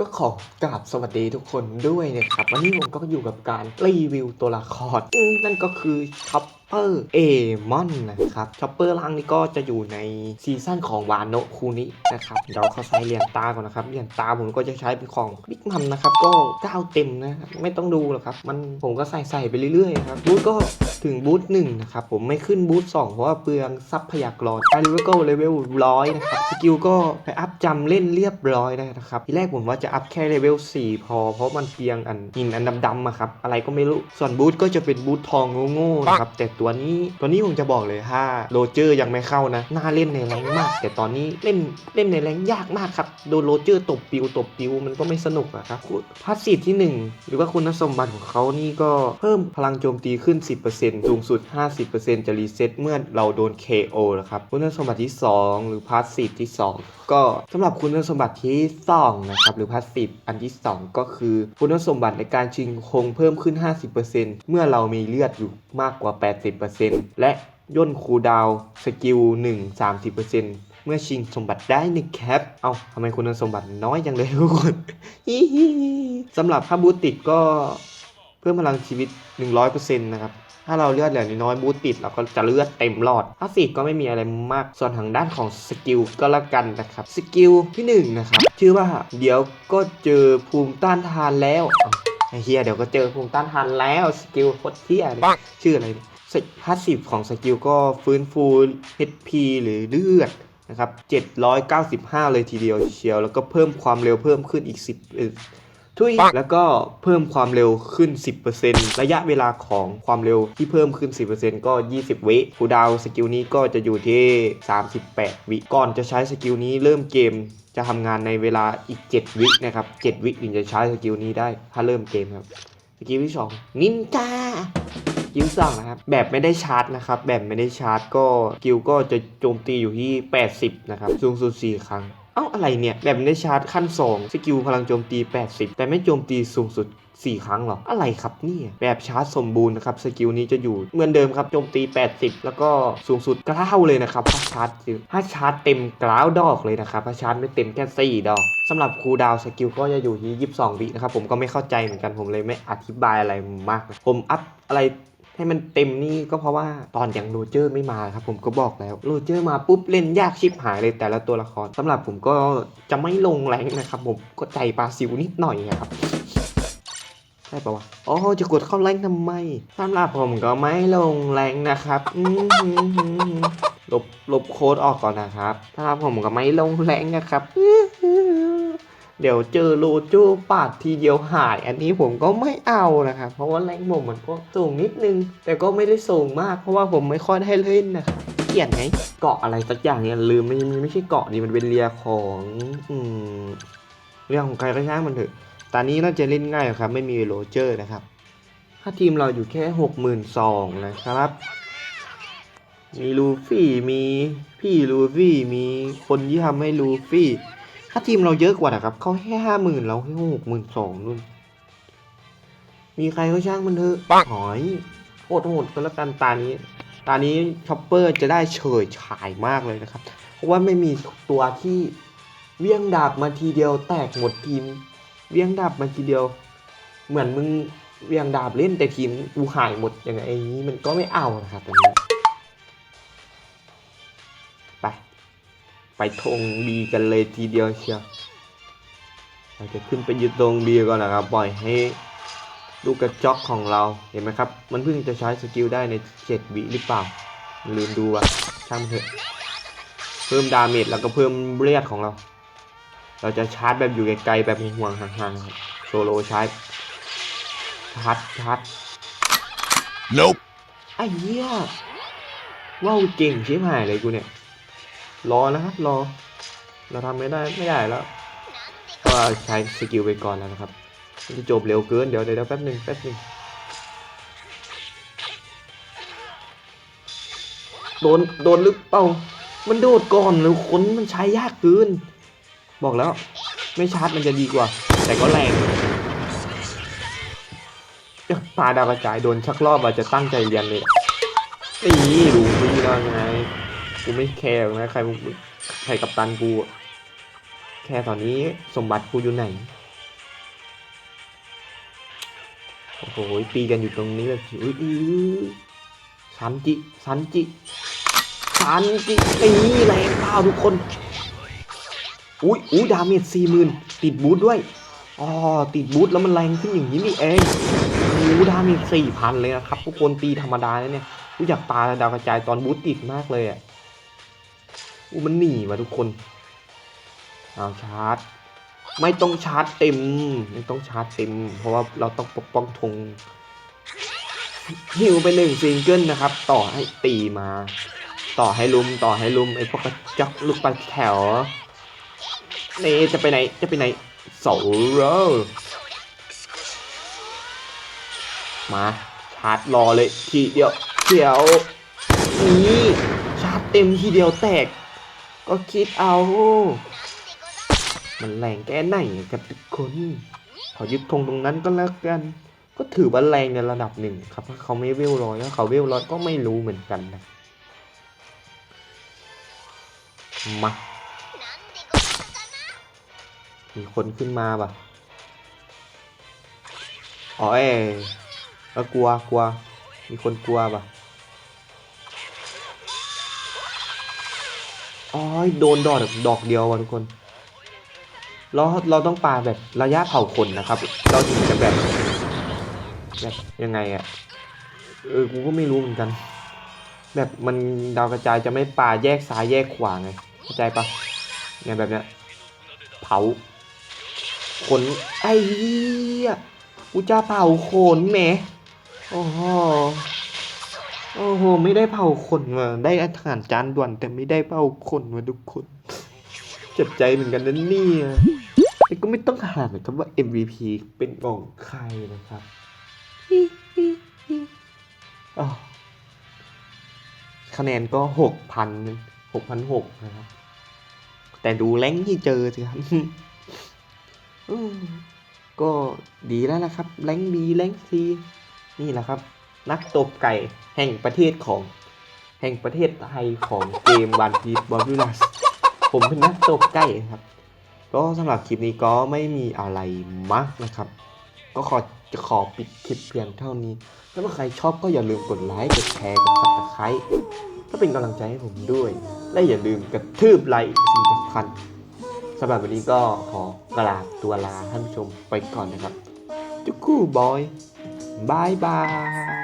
ก็ขอกราบสวัสดีทุกคนด้วยนะครับ วันนี้ผมก็อยู่กับการรีวิวตัวละครนั่นก็คือท็อป เปอร์เอมอนนะครับช็อปเปอร์ล่างนี้ก็จะอยู่ในซีซั่นของวานโนะคูนินะครับเดี๋ยวเขาใส่เหรียญตาก่อนนะครับเหรียญตาผมก็จะใช้เป็นของบิ๊กมัมนะครับก็เก้าเต็มนะครับไม่ต้องดูหรอกครับมันผมก็ใส่ใส่ไปเรื่อยๆครับบูธก็ถึงบูธหนึ่งนะครับผมไม่ขึ้นบูธสองเพราะว่าเปลืองทรัพยากรไอเลเวลก็เลเวลร้อยนะครับสกิลก็ไปอัพจำเล่นเรียบร้อยนะครับทีแรกผมว่าจะอัพแค่เลเวล4พอ เพราะมันเปลียงอันหินอันดำๆอะครับอะไรก็ไม่รู้ส่วนบูธก็จะเป็นบูธทองโง่ๆนะครับแต่ตัวนี้ตัวนี้ผมจะบอกเลยถ้าโรเจอร์ยังไม่เข้านะน่าเล่นในแรงมาก แต่ตอนนี้เล่นเล่นในแรงยากมากครับโดนโรเจอร์ตบปิวตบปิวมันก็ไม่สนุกอะครับพาสซีฟที่หนึ่งหรือว่าคุณสมบัติของเขานี่ก็เพิ่มพลังโจมตีขึ้น 10%สูงสุด 50%จะรีเซ็ตเมื่อเราโดน KO นะครับคุณสมบัติที่ 2 หรือพาสซีฟที่ 2 ก็สำหรับคุณสมบัติที่2นะครับหรือพาสซีฟอันที่ 2 ก็คือคุณสมบัติในการชิงคงเพิ่มขึ้น 50%เมื่อเรามีเลือดอยู่มากกว่า80%และย่นคูลดาวน์สกิล1 30%เมื่อชิงสมบัติได้หนึ่งแคป เอาทำไมคุณสมบัติน้อยจังเลยทุกคนสำหรับถ้าบูตติดก็เพิ่มพลังชีวิต 100%นะครับถ้าเราเลือดเหลือน้อยบูตติดเราก็จะเลือดเต็มหลอดถ้าสิก็ไม่มีอะไรมาก ส่วนทางด้านของสกิลก็ละกันนะครับ สกิลที่หนึ่งนะครับ ชื่อว่าเดี๋ยวก็เจอภูมิต้านทานแล้วอ้าวไอ้เฮียเดี๋ยวก็เจอภูมิต้านทานแล้ว สกิลโคตรเฮียเลยชื่ออะไรเนี่ย พาสซีฟของสกิลก็ฟื้นฟู HP หรือเลือดนะครับ 795 เลยทีเดียวเชียว แล้วก็เพิ่มความเร็วเพิ่มขึ้นอีก 10ทุยแล้วก็เพิ่มความเร็วขึ้น 10%ระยะเวลาของความเร็วที่เพิ่มขึ้น 10%ก็ 20 วิคูดาวสกิลนี้ก็จะอยู่ที่ 38 วิก่อนจะใช้สกิลนี้เริ่มเกมจะทำงานในเวลาอีก 7 วินะครับ 7 วิถึงจะใช้สกิลนี้ได้ ถ้าเริ่มเกมครับ สกิลที่ 2 นินจา กิลสั่งนะครับ แบบไม่ได้ชาร์จนะครับ แบบไม่ได้ชาร์จก็กิลก็จะโจมตีอยู่ที่ 80 นะครับ สูงสุด 4 ครั้ง เอ้าอะไรเนี่ย แบบไม่ได้ชาร์จขั้น 2 สกิลพลังโจมตี 80 แต่ไม่โจมตีสูงสุด4 ครั้งหรอ อะไรครับเนี่ยแบบชาร์จสมบูรณ์นะครับ สกิลนี้จะอยู่เหมือนเดิมครับโจมตี 80 แล้วก็สูงสุดกล้าวเลยนะครับถ้าชาร์จถ้าชาร์จเต็มกล้าวดอกเลยนะครับถ้าชาร์จไม่เต็มแค่4ดอกสำหรับคูดาวสกิลก็จะอยู่ที่ 22 วินะครับ ผมก็ไม่เข้าใจเหมือนกันผมเลยไม่อธิบายอะไรมากนะผมอัพอะไร ให้มันเต็มนี่ก็เพราะว่าตอนอย่างโรเจอร์ไม่มาครับ ผมก็บอกแล้วโรเจอร์มาปุ๊บเล่นยากชิบหายเลยแต่ละตัวละครสำหรับผมก็จะไม่ลงแรงนะครับ ผมก็ใจปลาซิวนิดหน่อยนะครับใช่ปะวะอ๋อจะกดเข้าแรงทำไมสำหรับผมก็ไม่ลงแรงนะครับลบลบโค้ดออกก่อนนะครับสำหรับผมก็ไม่ลงแรงนะครับ เดี๋ยวเจอโลโจปาดทีเดียวหาย อันนี้ผมก็ไม่เอานะครับ เพราะว่าแรงผมมันก็สูงนิดนึง แต่ก็ไม่ได้สูงมากเพราะว่าผมไม่ค่อยได้เล่นนะครับเกลียดไงเกาะอะไรสักอย่างเนี่ยลืมไม่ไม่ใช่เกาะนี่มันเป็นเรียของอืมเรื่องของใครก็ช่างมันเถอะตอนนี้น่าจะเล่นง่ายครับ ไม่มีโรเจอร์นะครับ ถ้าทีมเราอยู่แค่หกหมื่นสองนะครับ มีลูฟี่มีพี่ลูฟี่มีคนที่ทำให้ลูฟี่ ถ้าทีมเราเยอะกว่านะครับ เขาแค่ห้าหมื่นเราแค่หกหมื่นสองนู่น มีใครก็ช่างมันเถอะหอยโหดโหดก็แล้วกันตานี้ ตานี้ช็อปเปอร์จะได้เฉยฉายมากเลยนะครับ เพราะว่าไม่มีตัวที่เวียงดาบมาทีเดียวแตกหมดทีม เวียงดาบมาทีเดียว เหมือนมึงเวียงดาบเล่นแต่ทีมกูหายหมดอย่างไงนี้มันก็ไม่เอานะครับตอนนี้ ไปธงบีกันเลยทีเดียวเชียวเราจะขึ้นไปยึดตรงบีก่อนนะครับปล่อยให้ลูกกระจอกของเราเห็นไหมครับ มันเพิ่งจะใช้สกิลได้ในเจ็ดวิหรือเปล่า ลืมดูอะช่างมันเถอะเพิ่มดาเมจแล้วก็เพิ่มเลือดของเรา เราจะชาร์จแบบอยู่ไกลๆแบบห่วงๆห่างๆครับโซโลชาร์จชาร์จชาร์จ Nope. ไอ้เหี้ยว้าวเก่งชิบหายเลยกูเนี่ย รอนะครับรอ เราทำไม่ได้ไม่ได้แล้ว ก็ใช้สกิลไปก่อนแล้วนะครับมันจะจบเร็วเกินเดี๋ยวเดี๋ยวแป๊บหนึ่งแป๊บหนึ่งโดนโดนหรือเปล่ามันโดดก่อนแล้วคนมันใช้ยากเกิน บอกแล้ว ไม่ชาร์จมันจะดีกว่า แต่ก็แรงปลาดาวกระจายโดนชักรอบอาจจะตั้งใจเรียนเลย นี่ดูพี่ได้ไง กูไม่แคร์นะใครใครกับตันกู แค่ตอนนี้สมบัติกูอยู่ไหน โอ้โหตีกันอยู่ตรงนี้เลยอุ้ยสันจิสันจิสันจิตีแรงเปล่าทุกคน อุ้ยอุ้ดาเมจสี่หมื่นติดบูทด้วยอ๋อติดบูทแล้วมันแรงขึ้นอย่างนี้นี่เองอู้ดาเมจสี่พันเลยนะครับทุกคนตีธรรมดาเนี่ยรู้จักตาดาวกระจายตอนบูทติดมากเลยอะ อู้มันหนีมาทุกคนเอาชาร์จ ไม่ต้องชาร์จเต็ม ไม่ต้องชาร์จเต็ม เพราะว่าเราต้องปกป้องธงฮิวไปหนึ่งซิงเกิลนะครับ ต่อให้ตีมา ต่อให้ลุมต่อให้ลุมไอ้พวกกระจอกลูกปลาแถวเนจะไปไหนจะไปไหนโซโรมาชาร์จรอเลยทีเดียวเดียวนี่ชาร์จเต็มทีเดียวแตก ก็คิดเอา มันแรงแค่ไหนกับทุกคน ขอยึดธงตรงนั้นก็แล้วกัน ก็ถือว่าแรงในระดับหนึ่งครับถ้าเขาไม่เวลร้อยถ้าเขาเวลร้อยก็ไม่รู้เหมือนกันนะ มา มีคนขึ้นมาป่ะอ๋อเอ้ยกลัวกลัว มีคนกลัวป่ะ อ๋อโดนดอกดอกเดียวว่ะทุกคน เราเราต้องปาแบบระยะเผาขนนะครับ เราถึงจะแบบแบบยังไงอะเออกูก็ไม่รู้เหมือนกัน แบบมันดาวกระจายจะไม่ปาแยกซ้ายแยกขวาไงเข้าใจปะเนี่ยแบบเนี้ยเผาขนไอ้เหี้ยกูจะเผาขนแหมโอ้โห โอ้โห ไม่ได้เผาขนว่ะได้อาหารจานด่วน แต่ไม่ได้เผาขนว่ะทุกคน เจ็บใจเหมือนกันนะเนี่ยแต่ก็ไม่ต้องหาหรอกครับว่า MVP เป็นของใครนะครับคะแนนก็หกพันหกพันหกนะครับ แต่ดูแรงที่เจอสิครับก็ดีแล้วนะครับ แรงบีแรงซีนี่แหละครับ นักตบไก่แห่งประเทศของ แห่งประเทศไทยของเกมวันพีบอลลูลัสผมเป็นนักตบไก่ครับ ก็สำหรับคลิปนี้ก็ไม่มีอะไรมากนะครับ ก็ขอจะขอปิดคลิปเพียงเท่านี้ ถ้าใครชอบก็อย่าลืมกดไลค์กดแชร์กดซับสไครต์ก็เป็นกำลังใจให้ผมด้วย และอย่าลืมกระทืบไลค์สิ่งสำคัญสำหรับวันนี้ก็ขอกราบตัวลาท่านผู้ชมไปก่อนนะครับจุกคู่บอยบายบาย